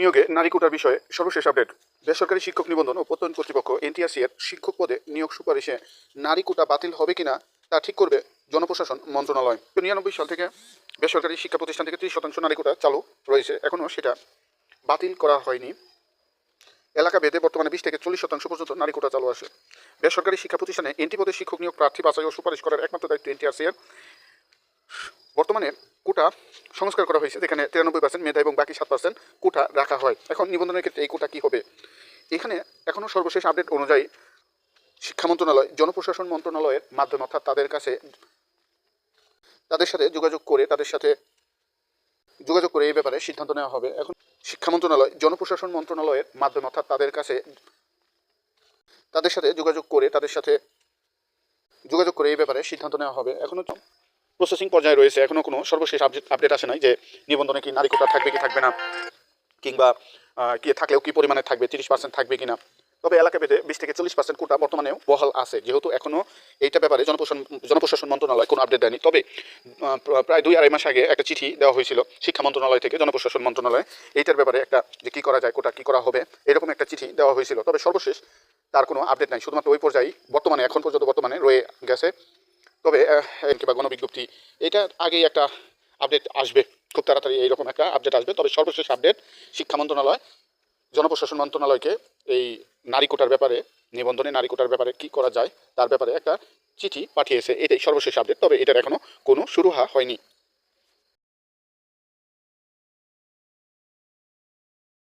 নিয়োগে নারী কোটার বিষয়ে সর্বশেষ আপডেট। বেসরকারি শিক্ষক নিবন্ধন ও প্রত্যয়ন কর্তৃপক্ষ এনটিআরসি এর শিক্ষক পদে নিয়োগ সুপারিশে নারী কোটা বাতিল হবে কিনা তা ঠিক করবে জনপ্রশাসন মন্ত্রণালয়। নিরানব্বই সাল থেকে বেসরকারি শিক্ষা প্রতিষ্ঠান থেকে ত্রিশ শতাংশ নারী কোটা চালু রয়েছে। এখনও সেটা বাতিল করা হয়নি। এলাকা ভেদে বর্তমানে বিশ থেকে চল্লিশ শতাংশ পর্যন্ত নারী কোটা চালু আছে। বেসরকারি শিক্ষা প্রতিষ্ঠানে এনটি পদে শিক্ষক নিয়োগ প্রার্থী বাছাই ও সুপারিশ করার একমাত্র দায়িত্ব এনটিআরসি এর। বর্তমানে কোটা সংস্কার করা হয়েছে, যেখানে তিরানব্বই পার্সেন্ট মেধা এবং বাকি সাত পার্সেন্ট কোটা রাখা হয়। এখন নিবন্ধনের ক্ষেত্রে এই কোটা কী হবে? এখানে এখনও সর্বশেষ আপডেট অনুযায়ী শিক্ষা মন্ত্রণালয়, জনপ্রশাসন মন্ত্রণালয়ের মাধ্যমে অর্থাৎ তাদের কাছে তাদের সাথে যোগাযোগ করে, তাদের সাথে যোগাযোগ করে এই ব্যাপারে সিদ্ধান্ত নেওয়া হবে। এখন শিক্ষা মন্ত্রণালয়, জনপ্রশাসন মন্ত্রণালয়ের মাধ্যমে অর্থাৎ তাদের কাছে তাদের সাথে যোগাযোগ করে, তাদের সাথে যোগাযোগ করে এই ব্যাপারে সিদ্ধান্ত নেওয়া হবে। এখনও প্রসেসিং পর্যায়ে রয়েছে। এখনও কোনো সর্বশেষ আপডেট আসে নাই যে নিবন্ধনে কি নারী কোটা থাকবে, কি থাকবে না, কিংবা কি থাকলেও কি পরিমাণে থাকবে, তিরিশ পার্সেন্ট থাকবে কিনা। তবে এলাকা ভেদে বিশ থেকে চল্লিশ পার্সেন্ট কোটা বর্তমানেও বহাল আছে। যেহেতু এখনও এইটা ব্যাপারে জনপ্রশাসন জনপ্রশাসন মন্ত্রণালয় কোনো আপডেট দেয়নি। তবে প্রায় দুই আড়াই মাস আগে একটা চিঠি দেওয়া হয়েছিল শিক্ষা মন্ত্রণালয় থেকে, জনপ্রশাসন মন্ত্রণালয়, এইটার ব্যাপারে একটা যে কী করা যায়, কোটা কী করা হবে, এরকম একটা চিঠি দেওয়া হয়েছিল। তবে সর্বশেষ তার কোনো আপডেট নাই। শুধুমাত্র ওই পর্যায়ে বর্তমানে, এখন পর্যন্ত বর্তমানে রয়ে গেছে। তবে কিংবা গণবিজ্ঞপ্তি, এটা আগেই একটা আপডেট আসবে। খুব তাড়াতাড়ি এইরকম একটা আপডেট আসবে। তবে সর্বশেষ আপডেট শিক্ষা মন্ত্রণালয়, জনপ্রশাসন মন্ত্রণালয়কে এই নারী কোটার ব্যাপারে, নিবন্ধনে নারী কোটার ব্যাপারে কি করা যায়, তার ব্যাপারে একটা চিঠি পাঠিয়েছে। এটাই সর্বশেষ আপডেট তবে এটার এখনও কোনো শুরু হয়নি।